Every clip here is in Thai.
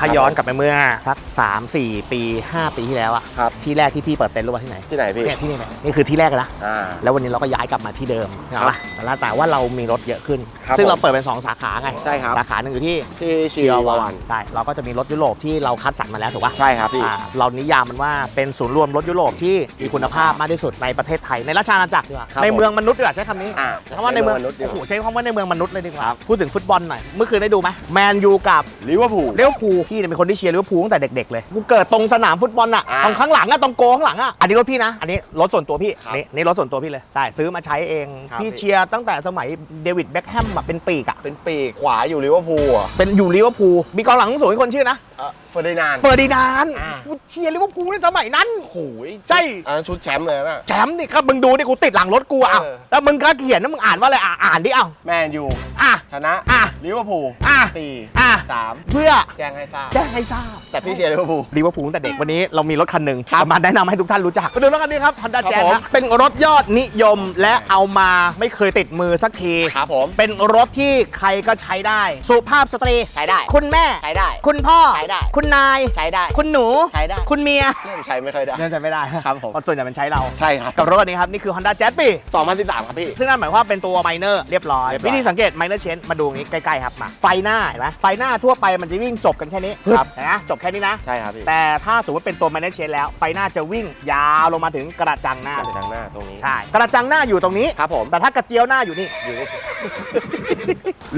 ถ้าย้อนกลับไปเมื่อสักสามสี่ปี 5 ปีที่แล้วอะครับ ที่แรกที่พี่เปิดเต็นท์รู้ว่าที่ไหนที่ไหนพี่เนี่ยที่นี่แหละนี่คือที่แรกเลยนะอ่า แล้ววันนี้เราก็ย้ายกลับมาที่เดิมนะคครัรับบแล้วแต่ว่าเรามีรถเยอะขึ้น ครับซึ่งเราผมเปิดเป็น 2 สาขาไงใช่ครับ สาขาหนึ่งอยู่ที่ที่ชีวาวันใช่เราก็จะมีรถยุโรปที่เราคัดสรรมาแล้วถูกปะใช่ครับพี่ อ่าเรานิยามมันว่าเป็นศูนย์รวมรถยุโรปที่มีคุณภาพมากที่สุดในประเทศไทยในราชอาณาจักรดีกว่าครับในเมืองมนุษย์ดีกว่าใช้คำนี้ อ่าเพราะว่าในเมืองนุษย์ดีกโอ้ว่าโหใช้คำว่าในเมืองมนุษย์เลยดีกว่าครับพูดถึงฟุตบอลหน่อยเมื่อคืนได้ดูไหมแมนยูกับลิเวอร์พูล เลี้ยวภูลพี่เนี่ยเป็นคนที่เชียร์เลี้ยวภูลตั้งแต่เด็กๆเลยกูเกิดตรงสนามฟุตบอลอะอ่าตรงข้างหลังอะตรงโกข้างหลังอะอันนี้รถพี่นะ อันนี้รถส่วนตัวพี่ครับนี่นี่รถส่วนตัวพี่เลยใช่ซื้อมาใช้เองครับพี่พี่ เชียร์ตั้งแต่สมัยเดวิดแบ็คแฮมแบบเป็นปีกอะเป็นปีกขวาอยู่ลิเวอร์พูลอะเป็นอยู่ลิเวอร์พูลมีกองหลังสูงอีกคนชื่อนะ เอ่อเฟอร์ดินานด์ เฟอร์ดินานด์อ่า กูเชียร์ลิเวอร์พูลในสมัยนั้น โอ้ยใช่ อันนั้นชุดแชมป์เลยนะ แชมป์นี่ครับมึงดูดิกูติดหลังรถกูอะเออ แล้วมึงก็เขียนนะมึงอ่านว่าอะไรอะอ่านดิเอ้าแมนยูอะ ชนะอะลิเวอร์พูลอะสี่อะ สามเพื่อแจ้งให้ทราบ แจ้งให้ทราบ แต่พี่เชียร์ลิเวอร์พูล ลิเวอร์พูลตั้งแต่เด็กวันนี้เรามีรถคันหนึ่งครับมาแนะนำให้ทุกท่านรู้จักมาดูรถคันนี้ครับ Honda ครับ Jazz ผม ฮะเป็นรถยอดนิยมและเอามาไม่เคยติดมือสักทีครับผม เป็นรถที่ใครก็ใช้ได้ สุภาพสตรี ใช้ได้ คุณแม่ ใช้ได้ คุณพ่อ ใช้ได้ คุณนายใช้ได้ คุณหนูใช้ได้ คุณเมียเริ่มใช้ไม่ค่อยได้ เนื่องจากไม่ได้ครับผมเพาะส่วนใหญ่เป็นใช้เรา ใช่ครับ กับรถคันนี้ครับ นี่คือ Honda Jazz ปี 2013 ครับพี่ ซึ่งนั่นหมายความว่าเป็นตัวไมเนอร์เรียบร้อย เรียบร้อย วิธีสังเกตไมเนอร์เชนมาดูนี้ใกล้ๆครับมา ไฟหน้าเห็นไหมไฟหน้าทั่วไปมันจะวิ่งจบกันแค่นี้ครับนะจบแค่นี้นะ ใช่ครับพี่แต่ถ้าสมมติเป็นตัว m a n a g e Chain แล้ว ไฟหน้าจะวิ่งยาวลงมาถึงกระจังหน้าจากทางหน้าตรงนี้ ใช่กระจังหน้าอยู่ตรงนี้ครับผม แต่ถ้ากระเจียวหน้าอยู่นี่อยู่นี่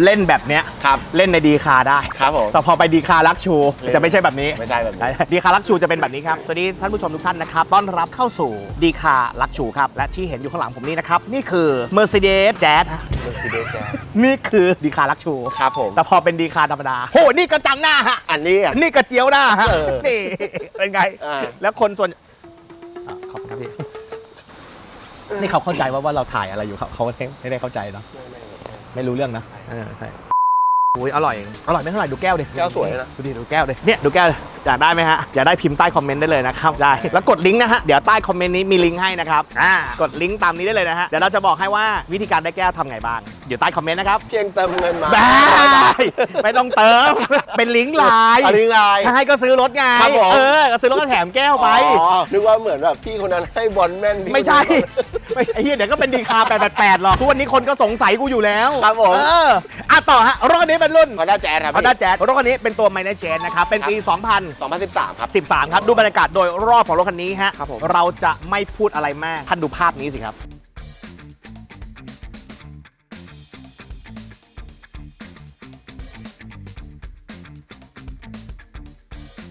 เล่นแบบเนี้ยครับ เล่นในดีคาได้ ครับผม แต่พอไปดีคารักชูเล่นจะไม่ใช่แบบนี้ไม่ใช่แบบนี้ ดีคารักชูจะเป็นแบบนี้ครับ สวัสดีท่านผู้ชมทุกท่านนะครับ ต้อนรับเข้าสู่ดีคารักชูครับ และที่เห็นอยู่ข้างหลังผมนี่นะครับ นี่คือ Mercedes Jazz ฮะ Mercedes Jazz นี่คือดีคารักชู ครับผม แต่พอเป็นดีคาธรรมดาโหนี่กระจังหน้าฮะ อันนี้อะ นี่กระเจียวหน้าฮะเออ นี่เป็นไง อ่าแล้วคนส่วนอะขอบคุณครับพี่ นี่เขาเข้าใจว่าว่าเราถ่ายอะไรอยู่เขาเขาไม่ไม่ได้เข้าใจเนอะไม่รู้เรื่องนะเออใช่ อุ้ยอร่อย อร่อยไม่เท่าไหร่ดูแก้วดิแก้วสวยนะ ดูดิดูแก้วดิเนี่ยดูแก้วดิอยากได้ไหมฮะอยากได้พิมพ์ใต้คอมเมนต์ได้เลยนะครับได้แล้วกดลิงก์นะฮะเดี๋ยวใต้คอมเมนต์นี้มีลิงก์ให้นะครับอ่ากดลิงก์ตามนี้ได้เลยนะฮะเดี๋ยวเราจะบอกให้ว่าวิธีการได้แก้วทำไงบ้างเดี๋ยวใต้คอมเมนต์นะครับ เพียงเติมเงินมาได้ไม่ต้องเติม เป็นลิงก์ไลน์อันนี้ไงใช่ก็ซื้อรถไงครับผม เออก็ซื้อรถก็แถมแก้วไป อ๋อนึกว่าเหมือนแบบพี่คนนั้นให้บอลแม่นพี่ไม่ใช่คนนั้น ไม่ไอ้เหี้ยเดี๋ยวก็เป็นดีคา888หรอกทุกวันนี้คนก็สงสัยกูอยู่แล้วครับผม เอออ่ะต่อฮะรถคันนี้เป็นรุ่นฮอนด้าแจ๊สครับ Honda Jazz รถคันนี้เป็นตัว m i n o r Change นะครับ เป็นปี 2013 ครับ2013 ครับ ดูบรรยากาศโดยรอบของรถคันนี้ฮะ ครับผม เราจะไม่พูดอะไรมากท่านดูภาพนี้สิครับ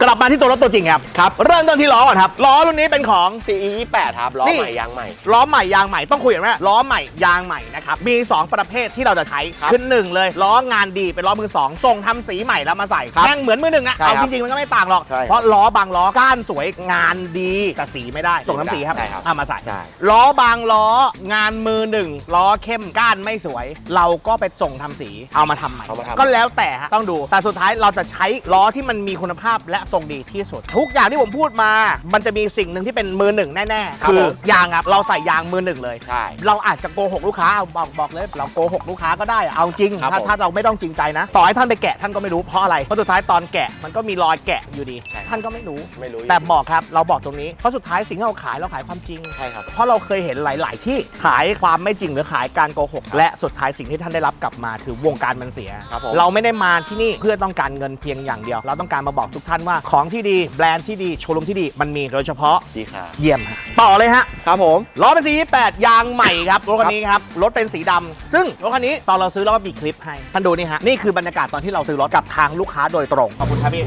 กลับมาที่ตัวรถตัวจริงครับครับ เริ่มต้นที่ล้อก่อนครับล้อรุ่นนี้เป็นของ CE 28ครับล้อนี่ ใหม่ยางใหม่ ล้อใหม่ยางใหม่ต้องคุยกันว่าล้อใหม่ยางใหม่นะครับมี 2 ประเภทที่เราจะใช้ครับคือหนึ่งเลยล้องานดีเป็นล้อมือสองส่งทำสีใหม่แล้วมาใส่ครับแม่งเหมือนมือหนึ่งอะใช่เอาครัจบริงๆมันก็ไม่ต่างหรอก ใช่ครับเพราะล้อบางล้อก้านสวยงานดีแต่สีไม่ได้ส่งทำสีครับใช่ครับ เอามาใส่ใช่ล้อบางล้องานมือหนึ่งล้อเข้มก้านไม่สวย เราก็ไปส่งทำสีเอามาทำใหม่เอามาทำ ก็แล้วแต่ฮะต้องดูแต่สุดท้ายเราจะใช้ล้อที่มันมีคุณภาพและทรงดีที่สุด ทุกอย่างที่ผมพูดมา มันจะมีสิ่งหนึ่งที่เป็นมือหนึ่งแน่ๆครับคือผมยางครับเราใส่ยางมือหนึ่งเลย ใช่ เราอาจจะโกหกลูกค้าเอาบอกบอกเลย เราโกหกลูกค้าก็ได้อะเอาจริงครับถ้าผมถ้าเราไม่ต้องจริงใจนะ ต่อให้ท่านไปแกะท่านก็ไม่รู้เพราะอะไรเพราะสุดท้ายตอนแกะมันก็มีรอยแกะอยู่ดี ใช่ ท่านก็ไม่รู้ ไม่รู้แต่บอกครับเราบอกตรงนี้เพราะสุดท้ายสิ่งที่เราขายเราขายความจริง ใช่ครับ เพราะเราเคยเห็นหลาย ๆ ที่ขายความไม่จริงหรือขายการโกหก และสุดท้ายสิ่งที่ท่านได้รับกลับมาคือวงการมันเสีย ครับผม เราไม่ได้มาที่นี่เพื่อต้องการเงินเพียงอย่างเดียว เราต้องการมาบอกทุกท่านว่าของที่ดีแบรนด์ที่ดีโชว์รูมที่ดีมันมีโดยเฉพาะดีค่ะ เยี่ยมฮะต่อเลยฮะ ครับผม ล้อเป็นสี8ยางใหม่ครับ รถคันนี้ครับ รถเป็นสีดำซึ่งรถคันนี้ตอนเราซื้อเราก็มีคลิปให้ท่านดูนี่ฮะ นี่คือบรรยากาศตอนที่เราซื้อรถกับทางลูกค้าโดยตรง ขอบคุณครับพี่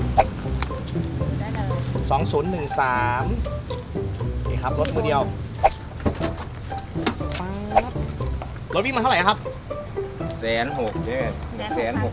ได้เลย2013นี่ครับ รถมือเดียวป๊าบรถวิ่งมาเท่าไหร่ครับ แสนหกเนี่ยแสนหก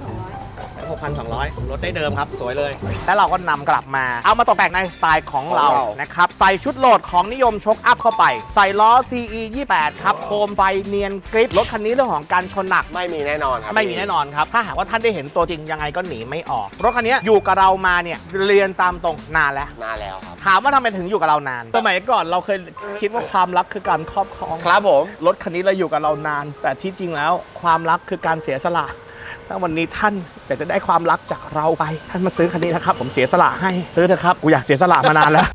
6,200 รถได้เดิมครับ สวยเลย แล้วเราก็นำกลับมา เอามาตกแต่งในสไตล์ของเรา ของเรา นะครับ ใส่ชุดโหลดของนิยมชกอัพเข้าไป ใส่ล้อ CE 28ครับ โคมไฟเนียนกริป รถคันนี้เรื่องของการชนหนัก ไม่มีแน่นอนครับไม่มีแน่นอนครับ ถ้าหากว่าท่านได้เห็นตัวจริงยังไงก็หนีไม่ออก รถคันนี้อยู่กับเรามาเนี่ยเรียนตามตรงนานแล้ว นานแล้วครับ ถามว่าทำไมถึงอยู่กับเรานาน สมัยก่อนเราเคยคิดว่าความรักคือการครอบครอง ครับผม รถคันนี้เราอยู่กับเรานาน แต่ที่จริงแล้วความรักคือการเสียสละ ถ้าวันนี้ท่านอยากจะได้ความรักจากเราไป ท่านมาซื้อคันนี้นะครับ ผมเสียสละให้ซื้อเถอะครับกูอยากเสียสละมานานแล้ว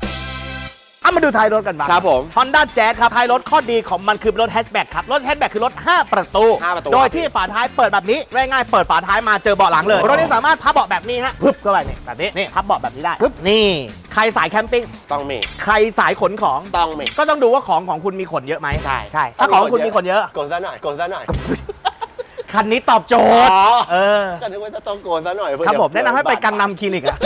เอามาดูท้ายรถกันบ้างครับผม Honda Jazz ครับท้ายรถข้อดีของมันคือรถแฮชแบ็กครับรถแฮชแบ็กคือรถ 5 ประตู ห้าประตู โดยที่ฝาท้ายเปิดแบบนี้ง่ายๆเปิดฝาท้ายมาเจอเบาะหลังเลย รถนี้สามารถพับเบาะแบบนี้ฮะพึบเข้าไปนี่แบบนี้นี่พับเบาะแบบนี้ได้พึบนี่ใครสายแคมปิ้งต้องมีใครสายขนของ ต้องมีก็ต้องดูว่าของของคุณมีขนเยอะไหมใช่ใช่ถ้าของคุณมีขนเยอะโกนซะหน่อยโกนซะหน่อย คันนี้ตอบโจทย์ อ๋อ เออ ก็นึกว่าจะต้องโกนซะหน่อยเพื่อครับผมเดี๋แนะยวนำให้ไปกังนำคลินิกอะ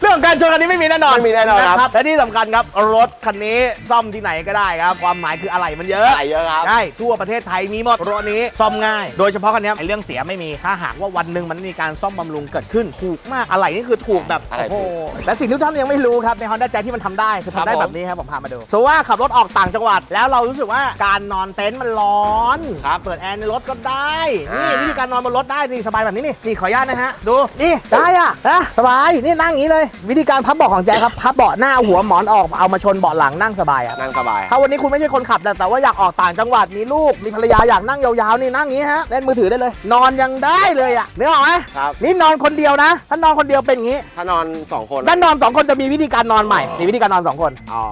เรื่องของการชนคันนี้ไม่มีแน่นอนไม่มีแน่นอนครับ และที่สำคัญครับรถคันนี้ซ่อมที่ไหนก็ได้ครับ ความหมายคืออะไรมันเยอะไหลเยอะครับใช่ทั่วประเทศไทยมีหมดรถนี้ซ่อมง่าย โดยเฉพาะคันนี้ไอ้เรื่องเสียไม่มีถ้าหากว่าวันหนึ่งมันมีการซ่อมบำรุงเกิดขึ้นถูกมากอะไรนี่คือถูกแบบอะไรโอ้ถูโหกและสิ่งที่ท่านยังไม่รู้ครับใน Honda Jazz ที่มันทำได้คือทำได้ครับผมแบบนี้ครับผมพามาดูสมมติว่าขับรถออกต่างจังหวัด แล้วเรารู้สึกว่าการนอนเต็นท์มันร้อนครับเปิดแอร์ในรถก็ได้นี่อ่าวิธีการนอนบนรถได้นี่สบายแบบนี้นี่นี่ขออนุญาตนะฮะดูนี่ได้อะนะสบายนี่นั่งอย่างนี้เลยวิธีการพับเบาะของแจ๊คครับพับเบาะหน้าหัวหมอนออกเอามาชนเบาะหลังนั่งสบายอะนั่งสบาย ถ้าวันนี้คุณไม่ใช่คนขับแต่แต่ว่าอยากออกต่างจังหวัดมีลูกมีภรรยาอยากนั่งยาวๆนี่นั่งอย่างนี้ฮะเล่นมือถือได้เลย นอนยังได้เลยอะนึกออกไหมครับนี่นอนคนเดียวนะ ถ้านอนคนเดียวเป็นอย่างนี้ถ้านอนสองคนด้านนอนสองคนจะมีวิธีการนอนใหม่มีวิธีการนอนสองคนอ๋อ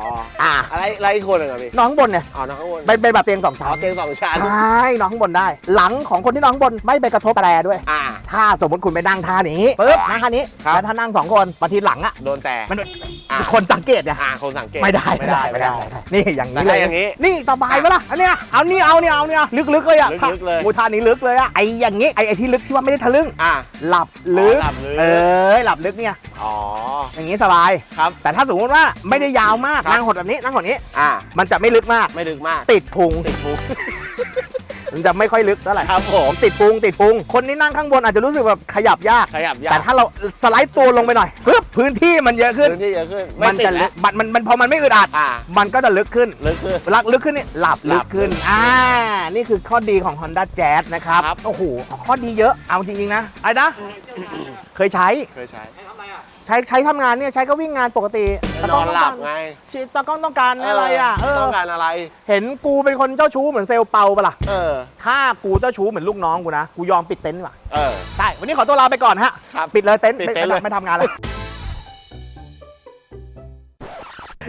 อ่าอะไรอะไรอีกคนหนึ่งอะพี่นอนข้างบนเนี่ยอ๋อนอนข้างบนเป็นเป็นแบบเตียงสองอ๋อชั้นเตียงสองชั้นใช่นอนข้างบนได้ หลังของคนที่นอนข้างบนไม่ไปกระทบแปรด้วยอ่า ถ้าสมมติคุณไปนั่งท่านี้ปึ๊บนั่งท่านี้ครับ แล้วถ้านั่งสองคนบางทีหลังอะโดนแต่ มันอะ คนสังเกตเนี่ยอ่าคนสังเกตไม่ได้ไม่ได้ไม่ได้ไม่ได้ นี่อย่างนี้แต่เลถ้ายอย่างนี้ นี่สบายปะล่ะอันเนี้ยเอานี่เอาเนี่ยเอาเนี่ยลึกๆเลยอะลึกๆเลย โอ้ท่านี้ลึกเลยอะไอ้อย่างงี้ไอ้ไอ้ที่ลึกที่ว่าไม่ได้ทะลึ่งอ่า หลับลึกอ๋อหลับลึก เออหลับลึกเนี่ย อ๋อ อย่างงี้สบาย ครับ แต่ถ้าสมมติว่าไม่ได้ยาวมากครับ นั่งหดแบบนี้นั่งหดนี้ อ่า มันจะไม่ลึกมาก ไม่ลึกมากติดพุงติดพุง มันจะไม่ค่อยลึกเท่าไหร่ครับผมติดพุงติดพุงคนที่นั่งข้างบนอาจจะรู้สึกแบบขยับยาก ขยับยาแต่กถ้าเราสไลด์ตัวลงไปหน่อยปึ๊บพื้นที่มันเยอะขึ้น พื้นที่เยอะขึ้นมันติดจะลึแล้กวมันมันมันพอมันไม่อึดอัดอ่ามันก็จะลึกขึ้น ลึกขึ้น เวลาลึกขึ้นนี่หลับหลัลึบกขึ้นลึกอ่า นี่คือข้อดีของ Honda Jazz นะครับ ครับ โอ้โห ข้อดีเยอะ เอาจริงๆนะอะไรนะ เคยใช้ เคยใช้ ใช้ใช้ทำงานเนี่ยใช้ก็วิ่งงานปกตินอนหลับไงชีตากล้องต้องการอะไรอะเออต้องการอะไร เห็นกูเป็นคนเจ้าชู้เหมือนเซลล์เปาปะล่ะเออถ้ากูเจ้าชู้เหมือนลูกน้องกูนะกูยอมปิดเต็นท์ดีกว่าเออใช่วันนี้ขอตัวลาไปก่อนฮะครับปิดเลยเต็นท์ปิดเต็นท์เลยไม่ไม่ทำงานเลย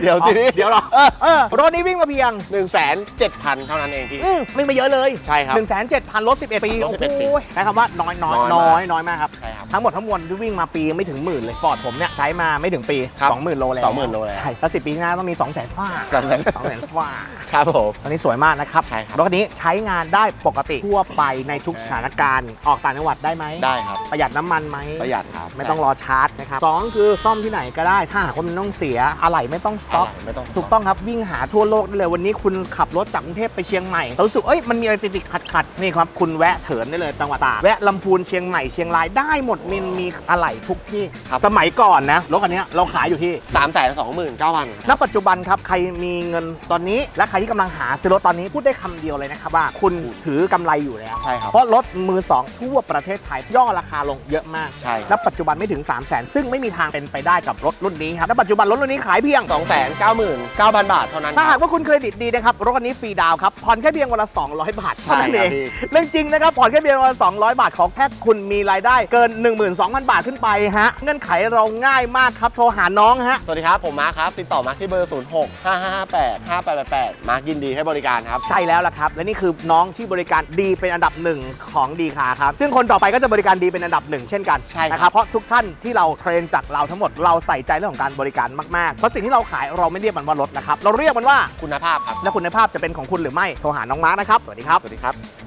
เดี๋ยวทีนี้เดี๋ยวเหรอเออเออรถนี้วิ่งมาเพียงหนึ่งแสนเจ็ดพันเท่านั้นเองพี่อืมวิ่งมาเยอะเลย ใช่ครับ1นึ่งแสนเจ็ดพันรถ11ปีรถ 11 ปี โอ้โหใช้คำว่าน้อยน้อยน้น้ออยยมากน้อยมากครับ ใช่ครับทั้งหมดทั้งมวลที่วิ่งมาปีไม่ถึงหมื่นเลยฟอร์ดผมเนี่ยใช้มาไม่ถึงปี ครับสองหมื่นโลแล้ว20,000โลแล้วใช่แล้วสิปีข้างหน้าต้องมี 2 0 0 0 0 0ฟ้า200,000สองแสนฟ้าครับผม ตอนนี้สวยมากนะครับใช่ครับ รถคันนี้ใช้งานได้ปกติทั่วไปในทุกสถานการณ์ออกต่างจังหวัดได้ไหมได้ครับประหยัดน้ำมันไหม ประหยัดครับไม่ต้องรอชาร์จนะครับสองคือซ่อมที่ไหนก็ได้ ถ้าหากว่ามันต้องเสียอะไรไม่ต้องสต็อกอะไรไม่ต้องถูกต้องครับวิ่งหาทั่วโลกได้เลยวันนี้คุณขับรถจากกรุงเทพไปเชียงใหม่เรารู้สึกเอ้ยมันมีอะไรติดๆขัดๆนี่ครับคุณแวะเถินได้เลยจังหวัดตากแวะลำพูนเชียงใหม่เชียงรายได้หมดมันมีอะไรทุกที่ ครับ สมัยก่อนนะรถคันเนี้ยเราขายอยู่ที่ สามแสนสองหมื่นเก้าพัน ณปัจจุบันครับ ใครมีเงินตอนนี้ และใครที่กำลังหาซื้อรถตอนนี้พูดได้คำเดียวเลยนะครับว่าคุณถือกำไรอยู่แล้ว ใช่ครับ เพราะรถมือ2ทั่วประเทศไทยย่อราคาลงเยอะมาก ใช่ณปัจจุบันไม่ถึง 3 0 0แสนซึ่งไม่มีทางเป็นไปได้กับรถรุ่นนี้ครับณปัจจุบันรถรุ่นนี้ขายเพียง สองแสนเก้าหมื่นเก้าพันบาทเท่านั้นถ้าคหารักบ ว่าคุณเครดิตดีนะครับรถคันนี้ฟรีดาวน์ครับผ่อนแค่เพียงวันละ 200 บาทใช่เท่านั้นเองครับพี่ เรื่องจริงนะครับผ่อนแค่เพียงวันละ200 บาทของแค่คุณมีรายได้เกิน12,000 บาทขึ้นไปฮะ เงื่อนไขเราง่ายมากครับ โทรหาน้องฮะ สวัสดีครับ ผมมาร์คครับ ติดต่อมาร์คที่เบอร์ 0 6 5 5 5 8 5 8 8 8 มาร์คยินดีให้บริการครับ ใช่แล้วล่ะครับ และนี่คือน้องที่บริการดีเป็นอันดับหนึ่งของดีคาครับ ซึ่งคนต่อไปก็จะบริการดีเป็นอันดับหนึ่งเช่นกันใช่ครับ นะครับ เพราะทุกท่านที่เราเทรนจากเราทั้งหมดเราใส่ใจเรื่องของการบริการมากๆ เพราะสิ่งที่เราขายเราไม่เรียกมันว่ารถนะครับ เราเรียกมันว่าคุณภาพครับ และคุณภาพจะเป็นของคุณหรือไม่ โทรหาน้องมาร์คนะครับ สวัสดีครับ สวัสดีครับ